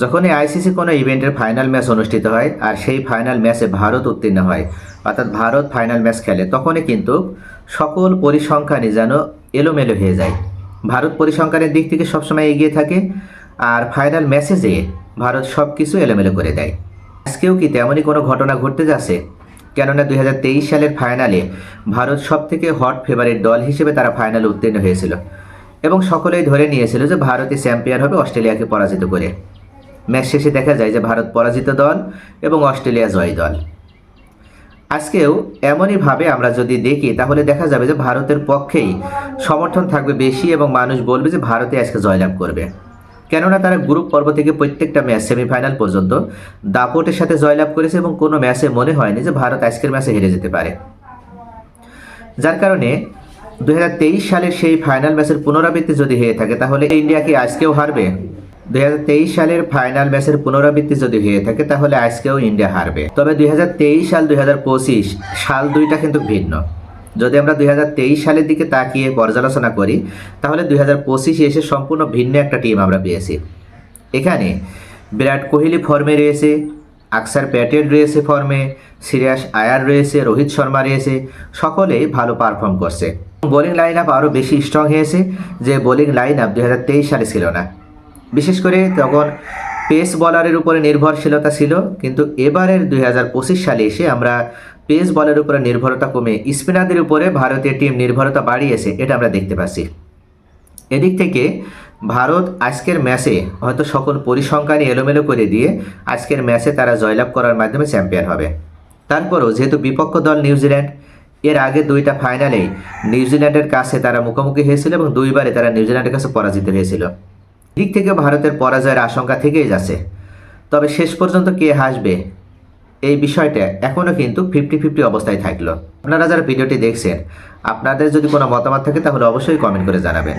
যখনই আইসিসি কোনো ইভেন্টের ফাইনাল ম্যাচ অনুষ্ঠিত হয় আর সেই ফাইনাল ম্যাচে ভারত উত্তীর্ণ হয়, অর্থাৎ ভারত ফাইনাল ম্যাচ খেলে, তখনই কিন্তু সকল পরিসংখ্যানই যেন এলোমেলো হয়ে যায়। ভারত পরিসংখ্যানের দিক থেকে সবসময় এগিয়ে থাকে আর ফাইনাল ম্যাচে যেয়ে ভারত সব কিছু এলোমেলো করে দেয়। আজকেও কি তেমনই কোনো ঘটনা ঘটতে যাচ্ছে? কেননা দুই হাজার তেইশ সালের ফাইনালে ভারত সব থেকে হট ফেভারিট দল হিসেবে তারা ফাইনালে উত্তীর্ণ হয়েছিল এবং সকলেই ধরে নিয়েছিল যে ভারতে চ্যাম্পিয়ন হবে অস্ট্রেলিয়াকে পরাজিত করে। ম্যাচ শেষে দেখা যায় যে ভারত পরাজিত দল এবং অস্ট্রেলিয়া জয় দল। আজকেও এমনইভাবে আমরা যদি দেখি, তাহলে দেখা যাবে যে ভারতের পক্ষেই সমর্থন থাকবে বেশি এবং মানুষ বলবে যে ভারতে আজকে জয়লাভ করবে। কেননা তারা গ্রুপ পর্ব থেকে প্রত্যেকটা ম্যাচ সেমিফাইনাল পর্যন্ত দাপটের সাথে জয়লাভ করেছে এবং কোনো ম্যাচে মনে হয়নি যে ভারত আজকের ম্যাচে হেরে যেতে পারে। যার কারণে দু হাজার তেইশ সালের সেই ফাইনাল ম্যাচের পুনরাবৃত্তি যদি হয়ে থাকে, তাহলে ইন্ডিয়া কি আজকেও হারবে? দুই হাজার তেইশ সালের ফাইনাল ম্যাচের পুনরাবৃত্তি যদি হয়ে থাকে, তাহলে আজকেও ইন্ডিয়া হারবে। তবে দুই হাজার তেইশ সাল দুই হাজার পঁচিশ সাল দুইটা কিন্তু ভিন্ন। যদি আমরা দুই হাজার তেইশ সালের দিকে তাকিয়ে পর্যালোচনা করি, তাহলে দুই এসে সম্পূর্ণ ভিন্ন একটা টিম আমরা পেয়েছি। এখানে বিরাট কোহলি ফর্মে রয়েছে, আকসার প্যাটেল রয়েছে ফর্মে সিরিয়াস আয়ার রয়েছে, রোহিত শর্মা রয়েছে, সকলেই ভালো পারফর্ম করছে। বোলিং লাইন আপ আরও বেশি স্ট্রং হয়েছে, যে বোলিং লাইন আপ দুই হাজার তেইশ সালে ছিল না। বিশেষ করে তখন পেস বলারের উপরে নির্ভরশীলতা ছিল, কিন্তু এবারের দুই হাজার পঁচিশ সালে এসে আমরা পেস বলের উপরে নির্ভরতা কমে স্পিনারদের উপরে ভারতীয় টিম নির্ভরতা বাড়িয়েছে, এটা আমরা দেখতে পাচ্ছি। এদিক থেকে ভারত আজকের ম্যাচে হয়তো সকল পরিসংখ্যানই এলোমেলো করে দিয়ে আজকের ম্যাচে তারা জয়লাভ করার মাধ্যমে চ্যাম্পিয়ন হবে। তারপরও যেহেতু বিপক্ষ দল নিউজিল্যান্ড, এর আগে দুইটা ফাইনালেই নিউজিল্যান্ডের কাছে তারা মুখোমুখি হয়েছিল এবং দুইবারে তারা নিউজিল্যান্ডের কাছে পরাজিত হয়েছিল। দিক থেকে ভারতের পরাজয়ের আশঙ্কা থেকেই যাচ্ছে। তবে শেষ পর্যন্ত কে হাসবে এই বিষয়টা এখনও কিন্তু ফিফটি ফিফটি অবস্থায় থাকল। আপনারা যারা ভিডিওটি দেখছেন, আপনাদের যদি কোনো মতামত থাকে তাহলে অবশ্যই কমেন্ট করে জানাবেন।